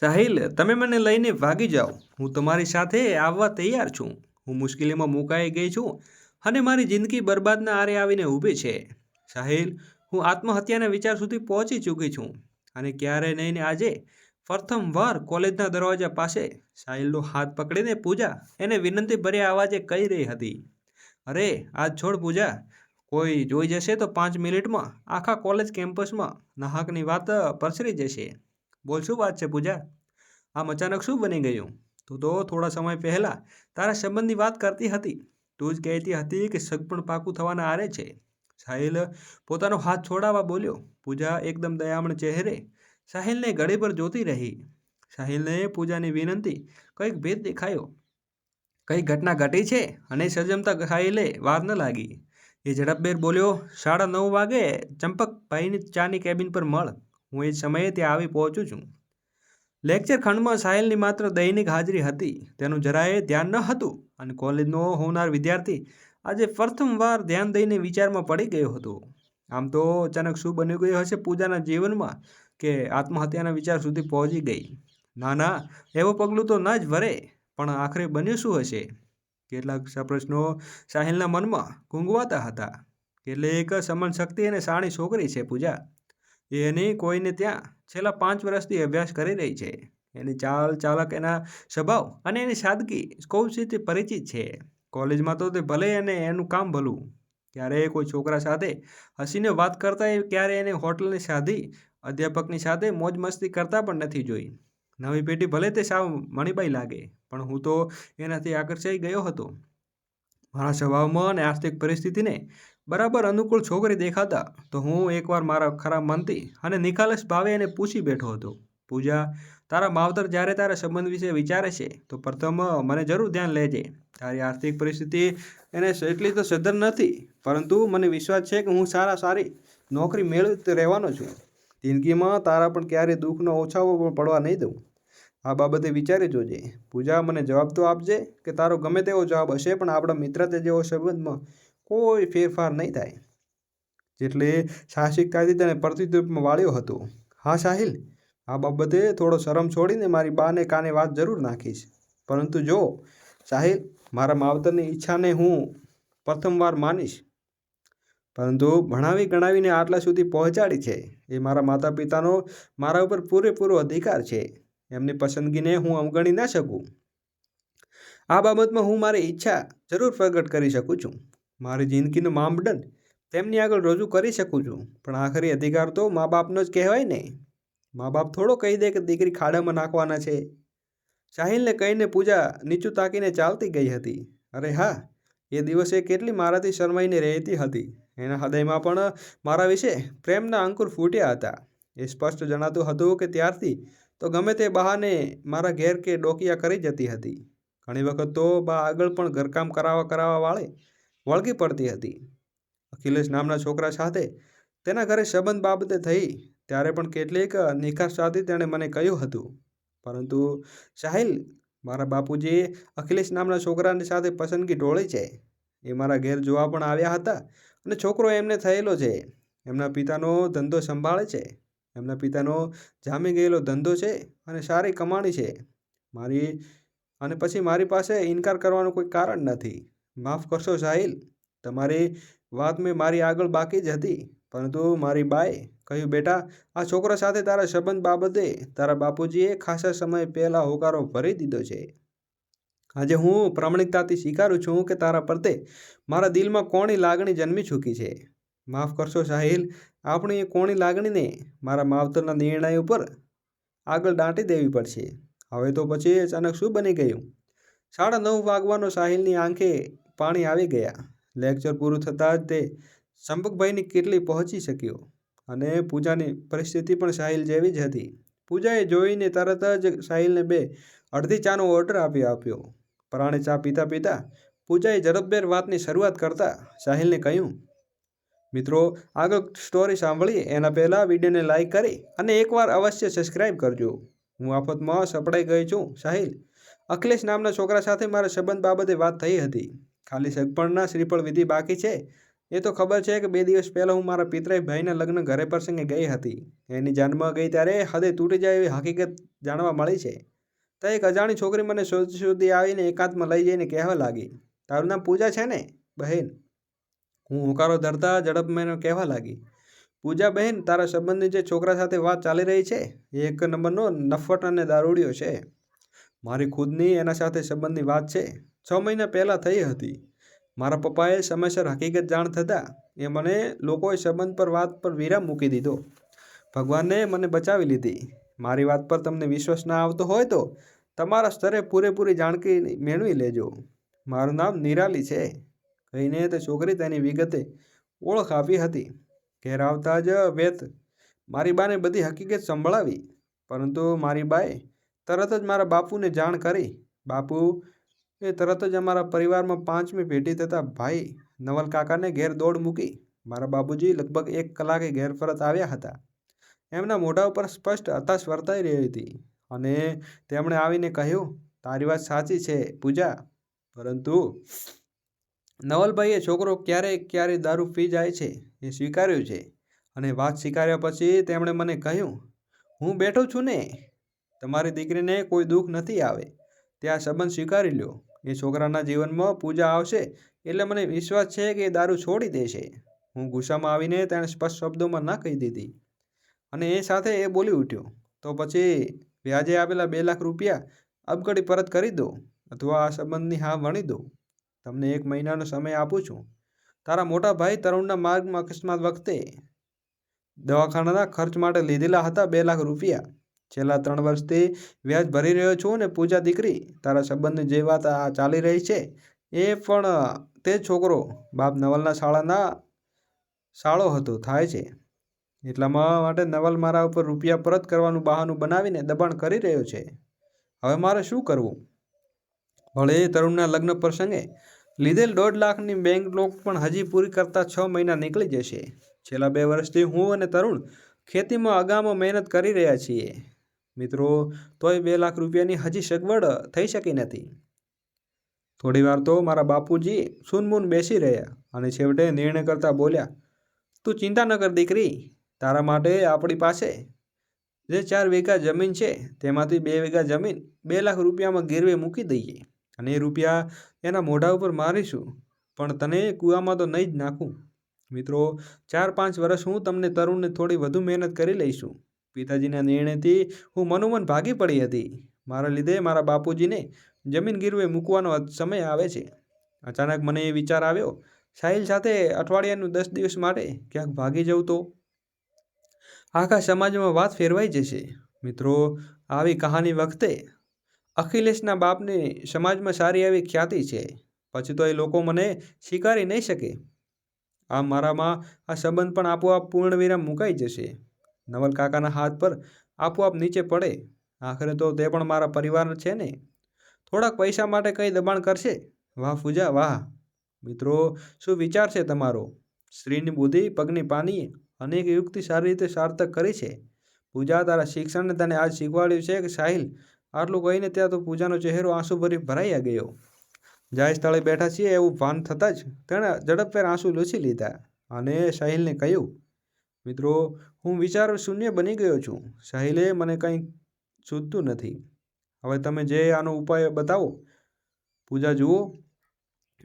સાહિલ, તમે મને લઈને ભાગી જાઓ. હું તમારી સાથે આવવા તૈયાર છું. હું મુશ્કેલીમાં મુકાઈ ગઈ છું અને મારી જિંદગી બરબાદના આરે આવીને ઊભી છે. સાહિલ, હું આત્મહત્યાના વિચાર સુધી પહોંચી ચૂકી છું અને ક્યારે નહીં ને આજે પ્રથમવાર કોલેજના દરવાજા પાસે સાહિલનો હાથ પકડીને પૂજા એને વિનંતી ભર્યા અવાજે કહી રહી હતી. અરે, આજ છોડ પૂજા. કોઈ જોઈ જશે તો પાંચ મિનિટમાં આખા કોલેજ કેમ્પસમાં નાહકની વાત પ્રસરી જશે. બોલ, શું વાત છે પૂજા? આમ અચાનક શું બની ગયું? તું તો થોડા સમય પહેલાં તારા સંબંધની વાત કરતી હતી. તું જ કહેતી હતી કે સગપણ પાકું થવાના આરે છે. સાહિલ પોતાનો હાથ છોડાવવા બોલ્યો. પૂજા એકદમ દયામણ ચહેરે સાહિલને ગળે પર જોતી રહી. સાહિલને પૂજાની વિનંતી કંઈક ભેદ દેખાયો. કઈ ઘટના ઘટી છે? અને સજમતા સાહિલે વાર ન લાગી. એ ઝડપભેર બોલ્યો, સાડા નવ વાગે ચંપકભાઈની ચાની કેબિન પર મળ. હું એ સમયે ત્યાં આવી પહોંચું છું. લેક્ચર ખંડમાં સાહિલની માત્ર દૈનિક હાજરી હતી, તેનું જરાય ધ્યાન ન હતું અને કોલેજનો હોનાર વિદ્યાર્થી આજે પ્રથમવાર ધ્યાન દઈને વિચારમાં પડી ગયો હતો. આમ તો અચાનક શું બની ગયું હશે પૂજાના જીવનમાં કે આત્મહત્યાના વિચાર સુધી પહોંચી ગઈ? ના ના એવો પગલું તો ન જ ભરે પણ આખરે બન્યું શું હશે? કેટલાક પ્રશ્નો સાહિલના મનમાં ગુંગવાતા હતા. કેટલીક સમન શક્તિ અને સાણી છોકરી છે પૂજા. એની કોઈને ત્યાં છેલ્લા પાંચ વર્ષથી અભ્યાસ કરી રહી છે. એની ચાલ ચાલક એના સ્વભાવ અને એની સાદગી કૌશિકથી પરિચિત છે. કોલેજમાં તો તે ભલે અને એનું કામ ભલું. ક્યારેય કોઈ છોકરા સાથે હસીને વાત કરતા એ ક્યારે એને હોટલની સાધી અધ્યાપકની સાથે મોજ મસ્તી કરતા પણ નથી જોઈ. નવી પેઢી ભલે તે સાવ મણીબાઈ લાગે, પણ હું તો એનાથી આકર્ષાઈ ગયો હતો. મારા સ્વભાવમાં અને આર્થિક પરિસ્થિતિને બરાબર અનુકૂળ છોકરી દેખાતા તો હું એકવાર મારા ખરા મનથી અને નિખાલસ ભાવે એને પૂછી બેઠો હતો, પૂજા, તારા માવતર જ્યારે તારા સંબંધ વિશે વિચારે છે, તો પ્રથમ મને જરૂર ધ્યાન લેજે. તારી આર્થિક પરિસ્થિતિ એને એટલી તો સદ્ધર નથી, પરંતુ મને વિશ્વાસ છે કે હું સારા સારી નોકરી મેળવી રહેવાનો છું. જિંદગીમાં તારા પણ ક્યારેય દુઃખનો ઓછાવો પણ પડવા નહીં દઉં. આ બાબતે વિચારી જોજે. પૂજા, મને જવાબ તો આપજે કે તારો ગમે તેવો જવાબ હશે, પણ આપણા મિત્રતા જેવો સંબંધમાં કોઈ ફેરફાર નહીં થાય. જેટલે સાહસિકતાથી તેને પ્રતિદ્વંદમાં વાળ્યો હતો. હા, સાહિલ, આ બાબતે થોડો શરમ છોડીને મારી બાને કાને વાત જરૂર નાખીશ. પરંતુ જો, સાહિલ, મારા માવતરની ઈચ્છાને હું પ્રથમવાર માનીશ. પરંતુ ભણાવી ગણાવીને આટલા સુધી પહોંચાડી છે. એ મારા માતા પિતાનો મારા ઉપર પૂરેપૂરો અધિકાર છે. એમની પસંદગીને હું અવગણી ના શકું. આ બાબતમાં હું મારી ઈચ્છા જરૂર પ્રગટ કરી શકું છું. મારી જિંદગીનું માપદંડ તેમની આગળ રજૂ કરી શકું છું. પણ આખરી અધિકાર તો મા બાપનો જ કહેવાય ને. મા બાપ થોડો કહી દે કે દીકરી ખાડામાં નાખવાના છે. સાહિલને કહીને પૂજા નીચું તાકીને ચાલતી ગઈ હતી. અરે હા, એ દિવસે કેટલી મારાથી શરમાઈને રહેતી હતી. એના હૃદયમાં પણ મારા વિશે પ્રેમના અંકુર ફૂટ્યા હતા. એ સ્પષ્ટ જણાતું હતું કે ત્યારથી તો ગમે તે બહાને મારા ઘેર કે ડોકિયા કરી જતી હતી. ઘણી વખત તો બા આગળ પણ ઘરકામ કરાવવા કરાવવા વાળે વળગી પડતી હતી. અખિલેશ નામના છોકરા સાથે તેના ઘરે સંબંધ બાબતે થઈ ત્યારે પણ કેટલીક નિખાસ સાથે તેણે મને કહ્યું હતું. પરંતુ સાહિલ, મારા બાપુજીએ અખિલેશ નામના છોકરાની સાથે પસંદગી ઢોળી છે. એ મારા ઘેર જોવા પણ આવ્યા હતા અને છોકરો એમને થયેલો છે. એમના પિતાનો ધંધો સંભાળે છે. એમના પિતાનો જામી ગયેલો ધંધો છે અને સારી કમાણી છે. મારી અને પછી મારી પાસે ઇનકાર કરવાનું કોઈ કારણ નથી. માફ કરશો સાહિલ, તમારી વાત મેં મારી આગળ બાકી જ હતી, પરંતુ મારી બાએ કહ્યું, બેટા, આ છોકરા સાથે તારા સંબંધ બાબતે તારા બાપુજીએ ખાસા સમય પહેલાં હોકારો ભરી દીધો છે. આજે હું પ્રામાણિકતાથી સ્વીકારું છું કે તારા પ્રત્યે મારા દિલમાં કોણી લાગણી જન્મી ચૂકી છે. માફ કરશો સાહિલ, આપણી એ કોણી લાગણીને મારા માવતરના નિર્ણય ઉપર આગળ દાંટી દેવી પડશે. હવે તો પછી અચાનક શું બની ગયું? સાડા નવ વાગવાનો સાહિલની આંખે પાણી આવી ગયા. લેક્ચર પૂરું થતાં જ તે ચંપકભાઈની કેટલી પહોંચી શક્યો અને પૂજાની પરિસ્થિતિ પણ સાહિલ જેવી જ હતી. પૂજાએ જોઈને તરત જ સાહિલને બે અડધી ચાનો ઓર્ડર આપી આપ્યો. પરાણે ચા પીતા પીતા પૂજાએ ઝડપભેર વાતની શરૂઆત કરતા સાહિલને કહ્યું, મિત્રો, આગળ સ્ટોરી સાંભળીએ. એના પહેલાં વિડીયોને લાઈક કરી અને એકવાર અવશ્ય સબસ્ક્રાઈબ કરજો. હું આફતમાં સપડાઈ ગઈ છું. સાહિલ, અખિલેશ નામના છોકરા સાથે મારા સંબંધ બાબતે વાત થઈ હતી. ખાલી સગપણના શ્રીફળ વિધિ બાકી છે? એ તો ખબર છે કે બે દિવસ પહેલાં હું મારા પિતરાઈ ભાઈના લગ્ન ઘરે પ્રસંગે ગઈ હતી. એની જાનમાં ગઈ ત્યારે હદે તૂટી જાય એવી હકીકત જાણવા મળી છે. તો એક અજાણી છોકરી મને શોધી શોધી આવીને એકાંતમાં લઈ જઈને કહેવા લાગી, તારું નામ પૂજા છે ને, બહેન? હું હોકારો ધરતા ઝડપ મને કહેવા લાગી, પૂજા બહેન, તારા સંબંધની જે છોકરા સાથે વાત ચાલી રહી છે, એ એક નંબરનો નફટ અને દારૂડિયો છે. મારી ખુદની એના સાથે સંબંધની વાત છે. છ મહિના પહેલાં થઈ હતી. મારા પપ્પાએ સમયસર હકીકત જાણ થતાં એ મને લોકોએ સંબંધ પર વાત પર વિરામ મૂકી દીધો. ભગવાને મને બચાવી લીધી. મારી વાત પર તમને વિશ્વાસ ના આવતો હોય તો તમારા સ્તરે પૂરેપૂરી જાણકારી મેળવી લેજો. મારું નામ નિરાલી છે. કહીને તે છોકરી તેની વિગતે ઓળખ આપી હતી. ઘેર આવતા જ વેત મારી બાને બધી હકીકત સંભળાવી. પરંતુ મારી બાએ તરત જ મારા બાપુને જાણ કરી. બાપુ એ તરત જ અમારા પરિવારમાં પાંચમી પેઢી થતા ભાઈ નવલકાકાને ઘેર દોડ મૂકી મારા બાપુજી લગભગ એક કલાકે ઘેર પરત આવ્યા હતા. એમના મોઢા ઉપર સ્પષ્ટ હતાશ વર્તાઈ રહી હતી અને તેમણે આવીને કહ્યું, તારી વાત સાચી છે પૂજા, પરંતુ નવલભાઈએ છોકરો ક્યારે ક્યારે દારૂ પી જાય છે એ સ્વીકાર્યું છે. અને વાત સ્વીકાર્યા પછી તેમણે મને કહ્યું, હું બેઠો છું ને, તમારી દીકરીને કોઈ દુઃખ નથી આવે ત્યાં સંબંધ સ્વીકારી લ્યો. એ છોકરાના જીવનમાં પૂજા આવશે એટલે મને વિશ્વાસ છે કે એ દારૂ છોડી દેશે. હું ગુસ્સામાં આવીને તેણે સ્પષ્ટ શબ્દોમાં ના કહી દીધી. અને એ સાથે એ બોલી ઉઠ્યો, તો પછી વ્યાજે આપેલા બે લાખ રૂપિયા અબગડી પરત કરી દો અથવા આ સંબંધની હા વણી દો. તમને એક મહિનાનો સમય આપું છું. તારા મોટા ભાઈ તરુણના માર્ગમાં અકસ્માત વખતે દવાખાનાના ખર્ચ માટે લીધેલા હતા બે લાખ રૂપિયા. છેલ્લા ત્રણ વર્ષથી વ્યાજ ભરી રહ્યો છું અને પૂજા દીકરી, તારા સંબંધની જે વાત આ ચાલી રહી છે, એ પણ તે છોકરો બાપ નવલના શાળાના શાળો હતો, થાય છે. એટલામાં માટે નવલ મારા ઉપર રૂપિયા પરત કરવાનું બહાનું બનાવીને દબાણ કરી રહ્યો છે. હવે મારે શું કરવું? ભલે તરુણના લગ્ન પ્રસંગે લીધેલ દોઢ લાખની બેંક લોક પણ હજી પૂરી કરતા છ મહિના નીકળી જશે. છેલ્લા બે વર્ષથી હું અને તરુણ ખેતીમાં અગામો મહેનત કરી રહ્યા છીએ. મિત્રો, તોય બે લાખ રૂપિયાની હજી સગવડ થઈ શકી નથી. થોડી વાર તો મારા બાપુજી સૂનમૂન બેસી રહ્યા અને છેવટે નિર્ણય કરતા બોલ્યા, તું ચિંતા ન કર દીકરી, તારા માટે આપણી પાસે જે ચાર વીઘા જમીન છે, તેમાંથી બે વીઘા જમીન બે લાખ રૂપિયામાં ગીરવે મૂકી દઈએ અને એ રૂપિયા એના મોઢા ઉપર મારીશું, પણ તને કૂવામાં તો નહીં જ નાખું. મિત્રો, ચાર પાંચ વર્ષ હું તમને તરુણને થોડી વધુ મહેનત કરી લઈશું. પિતાજીના નિર્ણયથી હું મનોમન ભાગી પડી હતી. મારા લીધે મારા બાપુજીને જમીન ગીરવે મૂકવાનો સમય આવે છે. અચાનક મને એ વિચાર આવ્યો, સાહિલ સાથે અઠવાડિયાનું દસ દિવસ માટે ક્યાંક ભાગી જવું તો? આખા સમાજમાં વાત ફેરવાઈ જશે. મિત્રો, આવી કહાની વખતે અખિલેશના બાપને સમાજમાં સારી એવી ખ્યાતિ છે. પછી તો એ લોકો મને સ્વીકારી નહીં શકે. આમ મારામાં આ સંબંધ પણ આપોઆપ પૂર્ણવિરામ મુકાઈ જશે. નવલ કાકાના હાથ પર આપોઆપ નીચે પડે. આખરે તો તે પણ મારા પરિવાર છે ને. થોડાક પૈસા માટે કંઈ દબાણ કરશે? વાહ પૂજા, વાહ. મિત્રો, શું વિચાર છે તમારો? સ્ત્રીની બુદ્ધિ, પગની પાની અનેક યુક્તિ સારી રીતે સાર્થક કરી છે. પૂજા, તારા શિક્ષણને તને આજ શીખવાડ્યું છે કે સાહિલ? આટલું કહીને ત્યાં તો પૂજાનો ચહેરો આંસુ ભરી ભરાઈ ગયો. જાય સ્થળે બેઠા છીએ એવું ભાન થતાં જ તેણે ઝડપભેર આંસુ લૂછી લીધા અને સાહિલને કહ્યું મિત્રો, હું વિચાર શૂન્ય બની ગયો છું. સાહિલે મને કંઈ સૂઝતું નથી. હવે તમે જે આનો ઉપાય બતાવો. પૂજા, જુઓ.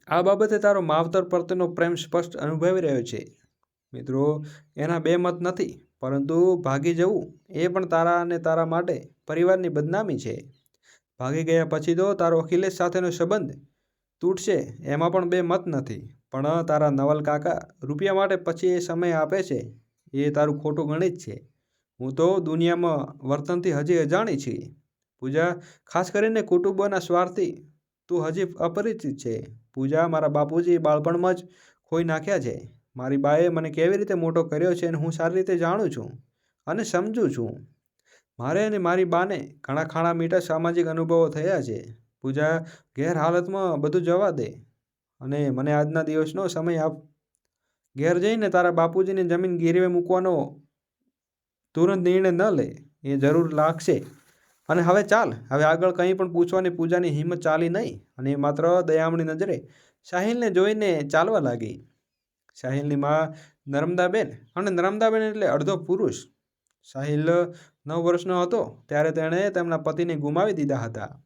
આ બાબતે તારો માવતર પ્રત્યેનો પ્રેમ સ્પષ્ટ અનુભવી રહ્યો છે. મિત્રો, એના બે મત નથી, પરંતુ ભાગી જવું એ પણ તારા અને તારા માટે પરિવારની બદનામી છે. ભાગી ગયા પછી તો તારો અખિલેશ સાથેનો સંબંધ તૂટશે, એમાં પણ બે મત નથી. પણ તારા નવલ કાકા રૂપિયા માટે પછી એ સમય આપે છે. એ તારું ખોટું ગણિત છે. હું તો દુનિયામાં વર્તનથી હજી અજાણી છીએ પૂજા, ખાસ કરીને કુટુંબના સ્વાર્થી, તું હજી અપરિચિત છે. પૂજા, મારા બાપુજી બાળપણમાં જ ખોઈ નાખ્યા છે. મારી બાએ મને કેવી રીતે મોટો કર્યો છે અને હું સારી રીતે જાણું છું અને સમજું છું. મારે અને મારી બાને ઘણા ખાણા મીઠા સામાજિક અનુભવો થયા છે. પૂજા ગેરહાલતમાં બધું જવા દે અને મને આજના દિવસનો સમય આપ ઘેર જઈને તારા બાપુજીની જમીન ગીરવે મૂકવાનો તુરંત નિર્ણય ન લે. એ જરૂર લાગશે. અને હવે ચાલ, હવે આગળ કંઈ પણ પૂછવાની પૂજાની હિંમત ચાલી નહીં. અને માત્ર દયામણી નજરે સાહિલને જોઈને ચાલવા લાગી. સાહિલની માં નર્મદાબેન, અને નર્મદાબેન એટલે અડધો પુરુષ. સાહિલ નવ વર્ષનો હતો, ત્યારે તેણે તેમના પતિને ગુમાવી દીધા હતા.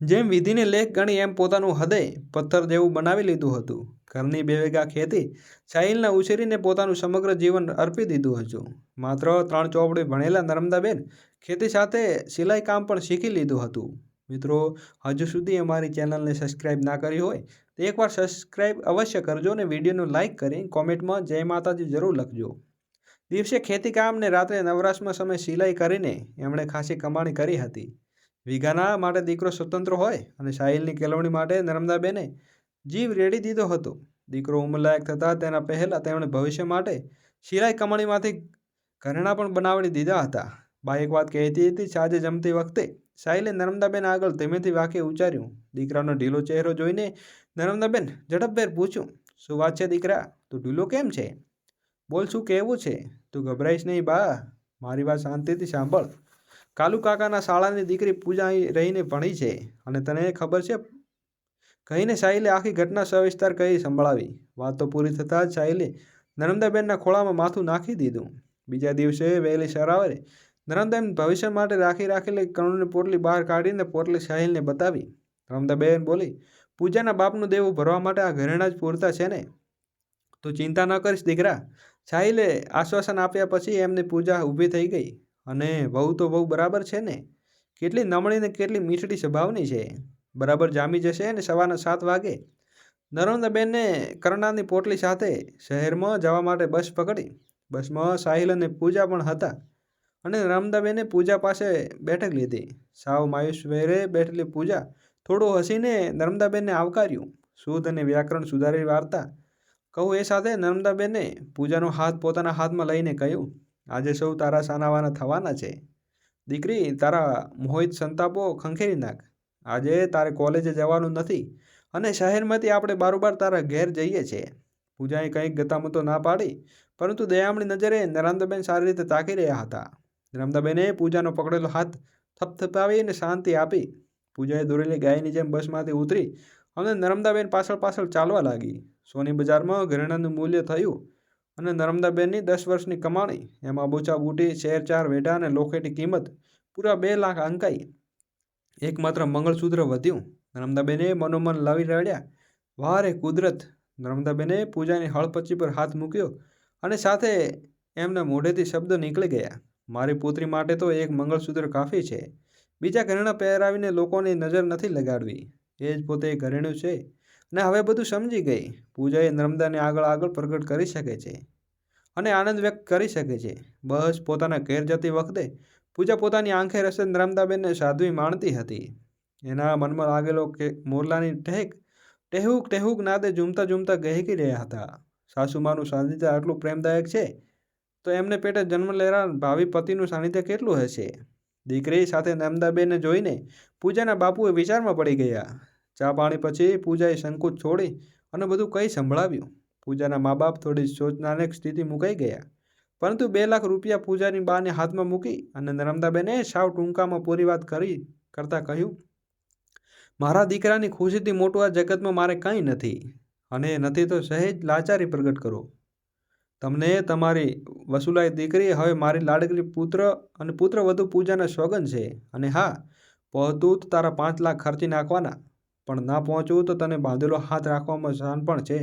જેમ વિધિને લેખ ગણી એમ પોતાનું હૃદય પથ્થર જેવું બનાવી લીધું હતું. ઘરની બે વીઘા ખેતી સાહિલને ઉછેરીને પોતાનું સમગ્ર જીવન અર્પી દીધું હતું. માત્ર ત્રણ ચોપડી ભણેલા નર્મદાબેન ખેતી સાથે સિલાઈ કામ પણ શીખી લીધું હતું. મિત્રો, હજુ સુધી અમારી ચેનલને સબસ્ક્રાઇબ ના કરી હોય તો એકવાર સબસ્ક્રાઇબ અવશ્ય કરજો અને વિડીયોને લાઇક કરી કોમેન્ટમાં જય માતાજી જરૂર લખજો. દિવસે ખેતી કામ રાત્રે નવરાશમાં સમય સિલાઈ કરીને એમણે ખાસી કમાણી કરી હતી. વીઘાના માટે દીકરો સ્વતંત્ર હોય અને સાહિલની કેળવણી માટે નર્મદાબેને જીવ રેડી દીધો હતો. દીકરો ઉંમરલાયક થતાં તેના પહેલાં તેમણે ભવિષ્ય માટે સિલાઈ કમાણીમાંથી ઘરેણાં પણ બનાવી દીધા હતા. બા એક વાત કહેતી હતી, સાંજે જમતી વખતે સાહિલે નર્મદાબેન આગળ ધીમેથી વાક્ય ઉચ્ચાર્યું. દીકરાનો ઢીલો ચહેરો જોઈને નર્મદાબેન ઝડપભેર પૂછ્યું, શું વાત છે દીકરા? તું ઢીલો કેમ છે? બોલ શું કહેવું છે? તું ગભરાઈશ નહીં બા. મારી વાત શાંતિથી સાંભળ. કાલુ કાકાના શાળાની દીકરી પૂજા રહીને ભણી છે અને તને ખબર છે કહીને સાહિલે આખી ઘટના સવિસ્તાર કહી સંભળાવી. વાત પૂરી થતાં જ સાહિલે નર્મદાબેનના ખોળામાં માથું નાખી દીધું. બીજા દિવસે વહેલી સરાવરે નર્મદાબેન ભવિષ્ય માટે રાખી રાખેલી કણુની પોટલી બહાર કાઢીને પોટલી સાહિલને બતાવી. નર્મદાબેન બોલી, પૂજાના બાપનું દેવું ભરવા માટે આ ઘરેણા જ પૂરતા છે ને? તું ચિંતા ન કરીશ, દીકરા. સાહિલે આશ્વાસન આપ્યા પછી એમની પૂજા ઊભી થઈ ગઈ. અને વહુ તો વહુ બરાબર છે ને? કેટલી નમણી ને કેટલી મીઠડી સ્વભાવની છે. બરાબર જામી જશે ને સવારના સાત વાગે? નર્મદાબેનને કરણાની પોટલી સાથે શહેરમાં જવા માટે બસ પકડી. બસમાં સાહિલ અને પૂજા પણ હતા અને નર્મદાબેને પૂજા પાસે બેઠક લીધી. સાવ માયુસ વેરે બેઠેલી પૂજા થોડું હસીને નર્મદાબેનને આવકાર્યું. શુદ્ધ અને વ્યાકરણ સુધારી વાર્તા કહું એ સાથે નર્મદાબેને પૂજાનો હાથ પોતાના હાથમાં લઈને કહ્યું, આજે સૌ તારા સાનાવાના થવાના છે. દીકરી, તારા મોહિત સંતાપો ખંખેરી નાખ. આજે તારે કોલેજે જવાનું નથી અને શહેરમાંથી આપણે બારોબાર તારા ઘેર જઈએ છીએ પૂજાએ કંઈક ગતામતો ના પાડી, પરંતુ દયામણી નજરે નરમદાબેન સારી રીતે તાકી રહ્યા હતા. નરમદાબેને પૂજાનો પકડેલો હાથ થપથપાવીને શાંતિ આપી. પૂજાએ દોરેલી ગાયની જેમ બસમાંથી ઉતરી અને નર્મદાબેન પાછળ પાછળ ચાલવા લાગી. સોની બજારમાં ઘરેણાનું મૂલ્ય થયું અને નર્મદાબેનની દસ વર્ષની કમાણી, એમાં બોચા બૂટી શેર ચાર વેઢા અને લોખેટી કિંમત પૂરા બે લાખ અંકાઈ. એકમાત્ર મંગળસૂત્ર વધ્યું. નર્મદાબેને મનોમન લાવી રડ્યા. વારે કુદરત. નર્મદાબેને પૂજાની હળપચી પર હાથ મૂક્યો અને સાથે એમના મોઢેથી શબ્દ નીકળી ગયા. મારી પુત્રી માટે તો એક મંગળસૂત્ર કાફી છે. બીજા ઘરેણા પહેરાવીને લોકોની નજર નથી લગાડવી. એ જ પોતે ઘરેણું છે. ને હવે બધું સમજી ગઈ. પૂજાએ નર્મદાને આગળ આગળ પ્રગટ કરી શકે છે. અને આનંદ વ્યક્ત કરી શકે છે. બસ પોતાના ઘેર જતી વખતે પૂજા પોતાની આંખે રસે નર્મદાબેનને સાધ્વી માણતી હતી. એના મનમાં લાગેલો કે મોરલાની ટેક ટેહુક ટેહુક નાદે ઝૂમતા ઝૂમતા ગહેકી રહ્યા હતા. સાસુમાનું સાનિધ્ય આટલું પ્રેમદાયક છે? તો એમને પેટે જન્મ લેનાર ભાવિ પતિનું સાનિધ્ય કેટલું હશે? દીકરી સાથે નર્મદાબેનને જોઈને પૂજાના બાપુએ વિચારમાં પડી ગયા. ચા પાણી પછી પૂજાએ સંકુચ છોડી અને બધું કંઈ સંભળાવ્યું. પૂજાના મા બાપ થોડી સોચનાનેક સ્થિતિ મુકાઈ ગયા. પરંતુ બે લાખ રૂપિયા પૂજાની બાને હાથમાં મૂકી અને નર્મદાબેને સાવ ટૂંકામાં પૂરી વાત કરી કરતાં કહ્યું, મારા દીકરાની ખુશીથી મોટું આ જગતમાં મારે કંઈ નથી અને નથી તો સહેજ લાચારી પ્રગટ કરો. તમને તમારી વસુલાઈ દીકરી હવે મારી લાડકલી પુત્ર અને પુત્ર વધુ પૂજાના સોગન છે અને હા પહોંચતું તો તારા પાંચ લાખ ખર્ચી નાખવાના, પણ ના પહોંચવું તો તને બાંધેલો હાથ રાખવામાં શાન પણ છે.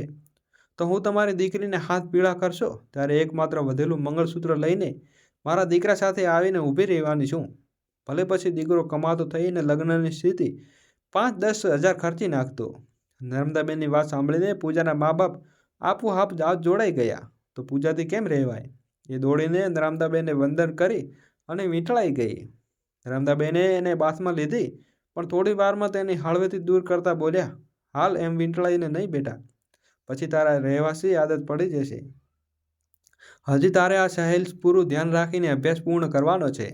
તો હું તમારી દીકરીને હાથ પીળા કરશો? ત્યારે એકમાત્ર વધેલું મંગળસૂત્ર લઈને મારા દીકરા સાથે આવીને ઊભી રહેવાની છું. ભલે પછી દીકરો કમાતો થઈને લગ્નની સ્થિતિ પાંચ દસ હજાર ખર્ચી નાખતો. નર્મદાબેનની વાત સાંભળીને પૂજાના મા બાપ આપોઆપ જાત જોડાઈ ગયા. તો પૂજાથી કેમ રહેવાય? એ દોડીને નર્મદાબેનને વંદન કરી અને વીંટળાઈ ગઈ. નર્મદાબેને એને બાથમાં લીધી, પણ થોડી વારમાં તેની હળવેથી દૂર કરતા બોલ્યા, હાલ એમ વીંટળાઈને નહીં બેટા. પછી તારા રહેવાસી આદત પડી જશે. હજી તારે આ સહેલ પૂરું ધ્યાન રાખીને અભ્યાસ પૂર્ણ કરવાનો છે.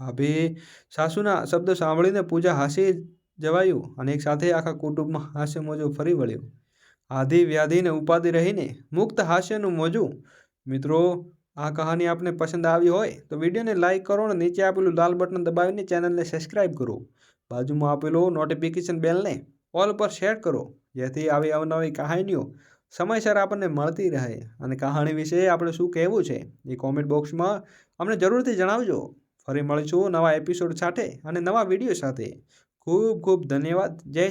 ભાભી, સાસુના શબ્દ સાંભળીને પૂજા હાસી જવાયું અને એક સાથે આખા કુટુંબમાં હાસ્ય મોજું ફરી વળ્યું. આધિ વ્યાધિને ઉપાધિ રહીને મુક્ત હાસ્યનું મોજું. મિત્રો, આ કહાની આપને પસંદ આવી હોય તો વિડીયોને લાઇક કરો અને નીચે આપેલું લાલ બટન દબાવીને ચેનલને સબસ્ક્રાઈબ કરો. બાજુમાં આપેલો નોટિફિકેશન બેલને ઓલ પર શેર કરો. જેથી આવી અવનવી કહાનીઓ સમયસર આપણને મળતી રહે. અને કહાણી વિશે આપણે શું કહેવું છે એ કોમેન્ટ બોક્સમાં અમને જરૂરથી જણાવજો. ફરી મળીશું નવા એપિસોડ સાથે અને નવા વીડિયો સાથે. ખૂબ ખૂબ ધન્યવાદ. જય